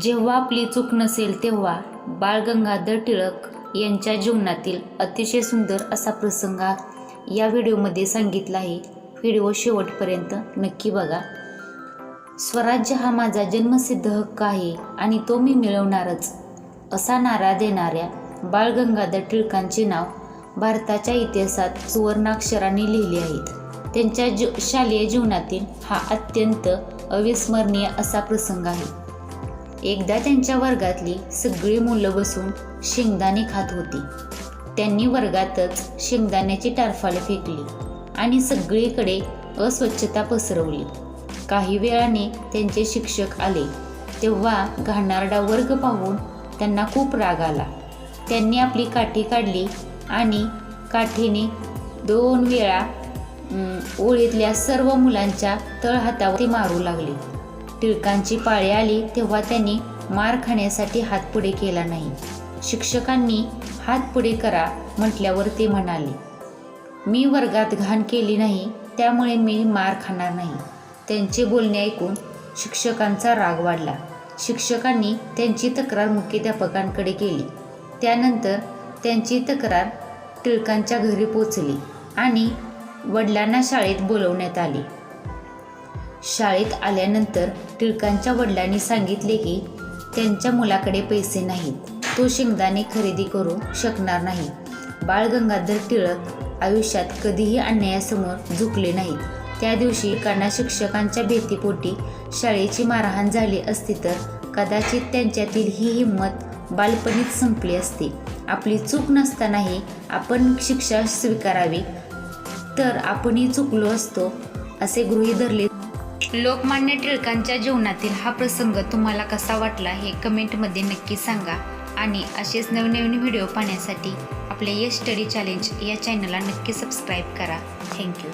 जेव्हा आपली चूक नसेल तेव्हा बाळ गंगाधर टिळक यांच्या जीवनातील अतिशय सुंदर असा प्रसंग या व्हिडिओमध्ये सांगितला आहे. व्हिडिओ शेवटपर्यंत नक्की बघा. स्वराज्य हा माझा जन्मसिद्ध हक्क आहे आणि तो मी मिळवणारच असा नारा देणाऱ्या बाळ गंगाधर टिळकांचे नाव भारताच्या इतिहासात सुवर्णाक्षरांनी लिहिले आहेत. त्यांच्या जी शालेय जीवनातील हा अत्यंत अविस्मरणीय असा प्रसंग आहे. एकदा त्यांच्या वर्गातली सगळी मुलं बसून शेंगदाणे खात होती. त्यांनी वर्गातच शेंगदाण्याची टारफाले फेकली आणि सगळीकडे अस्वच्छता पसरवली. काही वेळाने त्यांचे शिक्षक आले. तेव्हा घाणारडा वर्ग पाहून त्यांना खूप राग आला. त्यांनी आपली काठी काढली आणि काठीने दोन वेळा ओळीतल्या सर्व मुलांच्या तळहातावरती मारू लागले. टिळकांची पाळी आली तेव्हा त्यांनी मार खाण्यासाठी हात पुढे केला नाही. शिक्षकांनी हात पुढे करा म्हटल्यावर ते म्हणाले. मी वर्गात घाण केली नाही त्यामुळे मी मार खाणार नाही. त्यांचे बोलणे ऐकून शिक्षकांचा राग वाढला. शिक्षकांनी त्यांची तक्रार मुख्याध्यापकांकडे केली. त्यानंतर त्यांची तक्रार टिळकांच्या घरी पोचली आणि वडिलांना शाळेत बोलवण्यात आले. शाळेत आल्यानंतर टिळकांच्या वडिलांनी सांगितले की त्यांच्या मुलाकडे पैसे नाहीत. तो शेंगदाणे खरेदी करू शकणार नाही. बाळ गंगाधर टिळक आयुष्यात कधीही अन्यायासमोर झुकले नाहीत त्या दिवशी काना शिक्षकांच्या भीतीपोटी शाळेची मारहाण झाली असती तर कदाचित त्यांच्यातील ही हिंमत बालपणीच संपली असती. आपली चूक नसतानाही आपण शिक्षा स्वीकारावी तर आपणही चुकलो असतो असे गृही धरले. लोकमान्य टिळकांच्या जीवनातील हा प्रसंग तुम्हाला कसा वाटला हे कमेंटमध्ये नक्की सांगा आणि असेच नवनवीन व्हिडिओ पाहण्यासाठी आपल्या यश स्टडी चॅलेंज या चॅनलला नक्की सबस्क्राईब करा. थँक्यू